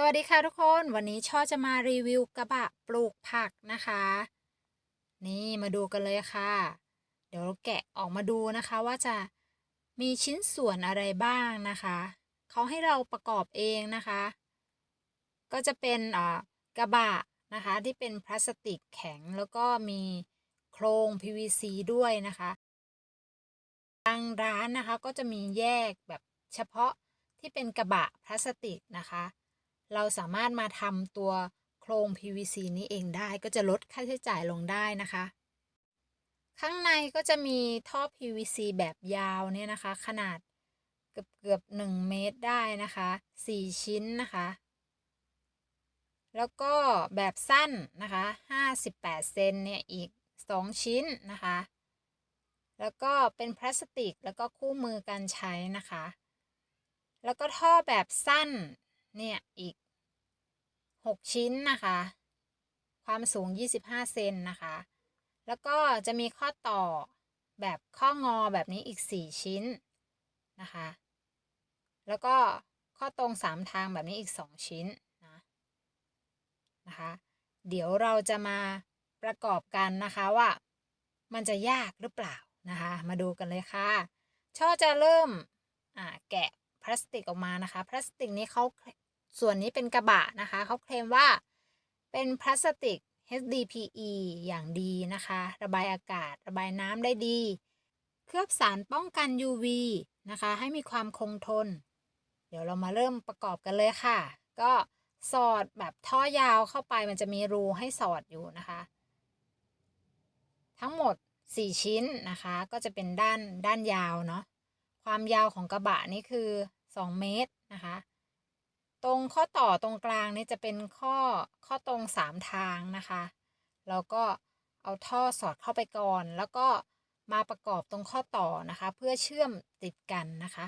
สวัสดีค่ะทุกคนวันนี้ช่อจะมารีวิวกระบะปลูกผักนะคะ นี่มาดูกันเลยค่ะ เดี๋ยวเราแกะออกมาดูนะคะว่าจะมีชิ้นส่วนอะไรบ้างนะคะเขาให้เราประกอบเองนะคะ ก็จะเป็นอ่ากระบะนะคะที่เป็นพลาสติกแข็งแล้วก็มีโครง PVC ด้วยนะคะทางร้านนะคะก็จะมีแยกแบบเฉพาะที่เป็นกระบะพลาสติกนะคะ เราสามารถมาทำตัวโครง PVC นี้เองได้ก็จะลดค่าใช้จ่ายลงได้นะคะ ข้างในก็จะมีท่อ PVC แบบยาวเนี่ยนะคะ ขนาดเกือบเกือบหนึ่งเมตรได้นะคะสี่ชิ้นนะคะ แล้วก็แบบสั้นนะคะ 58 เซนเนี่ยอีก 2 ชิ้นนะคะ แล้วก็เป็นพลาสติกแล้วก็คู่มือการใช้นะคะ แล้วก็ท่อแบบสั้น เนี่ยอีก6ชิ้นนะคะ ความสูง 25 เซนนะคะ แล้วก็จะมีข้อต่อแบบข้องอแบบนี้อีก 4 ชิ้นนะคะ แล้วก็ข้อตรง 3 ทางแบบนี้อีก 2 ชิ้นนะนะคะ เดี๋ยวเราจะมาประกอบกันนะคะว่ามันจะยากหรือเปล่านะคะ มาดูกันเลยค่ะช่อจะเริ่มแกะพลาสติกออกมานะคะ พลาสติกนี้เขา ส่วนนี้เป็นกระบะนะคะเขาเคลมว่าเป็นพลาสติก HDPE อย่างดีนะคะ ระบายอากาศ ระบายน้ำได้ดี เคลือบสารป้องกัน UV นะคะ ให้มีความคงทน เดี๋ยวเรามาเริ่มประกอบกันเลยค่ะ ก็สอดแบบท่อยาวเข้าไปมันจะมีรูให้สอดอยู่นะคะ ทั้งหมด 4 ชิ้นนะคะ ก็จะเป็นด้านด้านยาวเนาะความยาวของกระบะนี่คือ 2 เมตรนะคะ ตรงข้อต่อตรงกลางนี่จะเป็นข้อข้อตรงสามทางนะคะแล้วก็เอาท่อสอดเข้าไปก่อน แล้วก็มาประกอบตรงข้อต่อนะคะ เพื่อเชื่อมติดกันนะคะ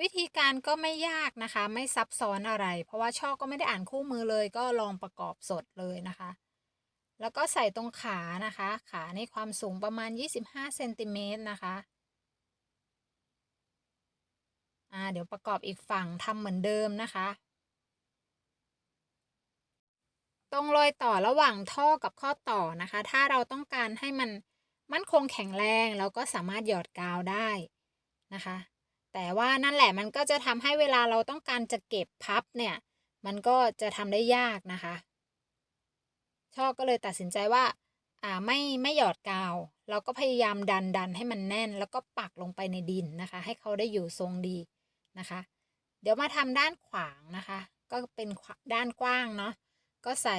วิธีการก็ไม่ยากนะคะ ไม่ซับซ้อนอะไร เพราะว่าช่อก็ไม่ได้อ่านคู่มือเลย ก็ลองประกอบสดเลยนะคะ แล้วก็ใส่ตรงขานะคะ ขาในความสูงประมาณ 25เซนติเมตรนะคะ อ่าเดี๋ยวประกอบอีกฝั่งทำเหมือนเดิมนะคะ ตรงรอยต่อระหว่างท่อกับข้อต่อนะคะ ถ้าเราต้องการให้มันมั่นคงแข็งแรงเราก็สามารถหยอดกาวได้นะคะ แต่ว่านั่นแหละมันก็จะทำให้เวลาเราต้องการจะเก็บพับเนี่ย มันก็จะทำได้ยากนะคะ ช่อก็เลยตัดสินใจว่าอ่าไม่ไม่หยอดกาว เราก็พยายามดันดันให้มันแน่น แล้วก็ปักลงไปในดินนะคะ ให้เขาได้อยู่ทรงดี นะคะ เดี๋ยวมาทำด้านขวางนะคะ ก็เป็นด้านกว้างเนาะก็ใส่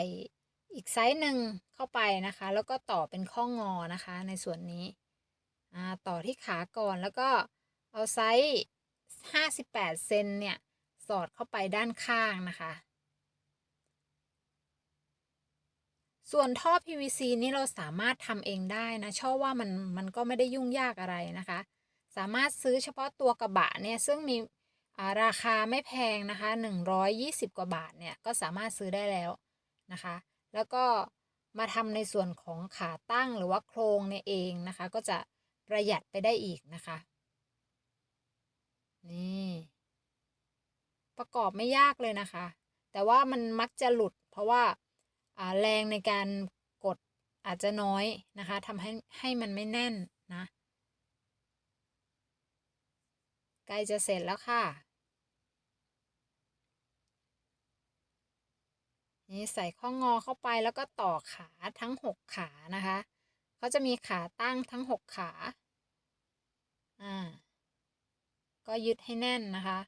อีกไซส์หนึ่งเข้าไปนะคะ แล้วก็ต่อเป็นข้องอนะคะ ในส่วนนี้ต่อที่ขาก่อนแล้วก็เอาไซส์ 58 เซนเนี่ยสอดเข้าไปด้านข้างนะคะ ส่วนท่อ PVC นี่เราสามารถทำเองได้นะชอบว่ามันมันก็ไม่ได้ยุ่งยากอะไรนะคะ สามารถซื้อเฉพาะตัวกระบะเนี่ยซึ่งมี ราคาไม่แพงนะคะ 120 กว่าบาทเนี่ยก็สามารถซื้อได้แล้วนะคะ แล้วก็มาทำในส่วนของขาตั้งหรือว่าโครงเนี่ยเองนะคะ ก็จะประหยัดไปได้อีกนะคะ นี่ ประกอบไม่ยากเลยนะคะ แต่ว่ามันมักจะหลุด เพราะว่าแรงในการกดอาจจะน้อยนะคะทำให้ให้มันไม่แน่นนะ ใกล้จะเสร็จแล้วค่ะ นี่ใส่ข้องอเข้าไปแล้วก็ต่อขาทั้ง 6 ขานะคะเขาจะมีขาตั้งทั้ง 6 ขา อ่า ก็ยึดให้แน่นนะคะ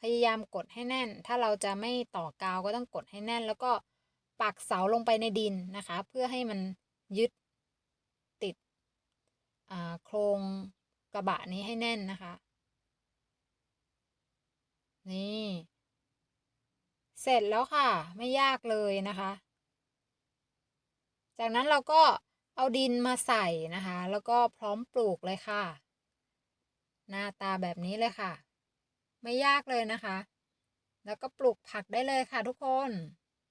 พยายามกดให้แน่น ถ้าเราจะไม่ต่อกาวก็ต้องกดให้แน่น แล้วก็ปักเสาลงไปในดินนะคะ เพื่อให้มันยึดติดโครงกระบะนี้ให้แน่นนะคะ นี่ เสร็จแล้วค่ะ ไม่ยากเลยนะคะ จากนั้นเราก็เอาดินมาใส่นะคะ แล้วก็พร้อมปลูกเลยค่ะ หน้าตาแบบนี้เลยค่ะ ไม่ยากเลยนะคะ แล้วก็ปลูกผักได้เลยค่ะทุกคน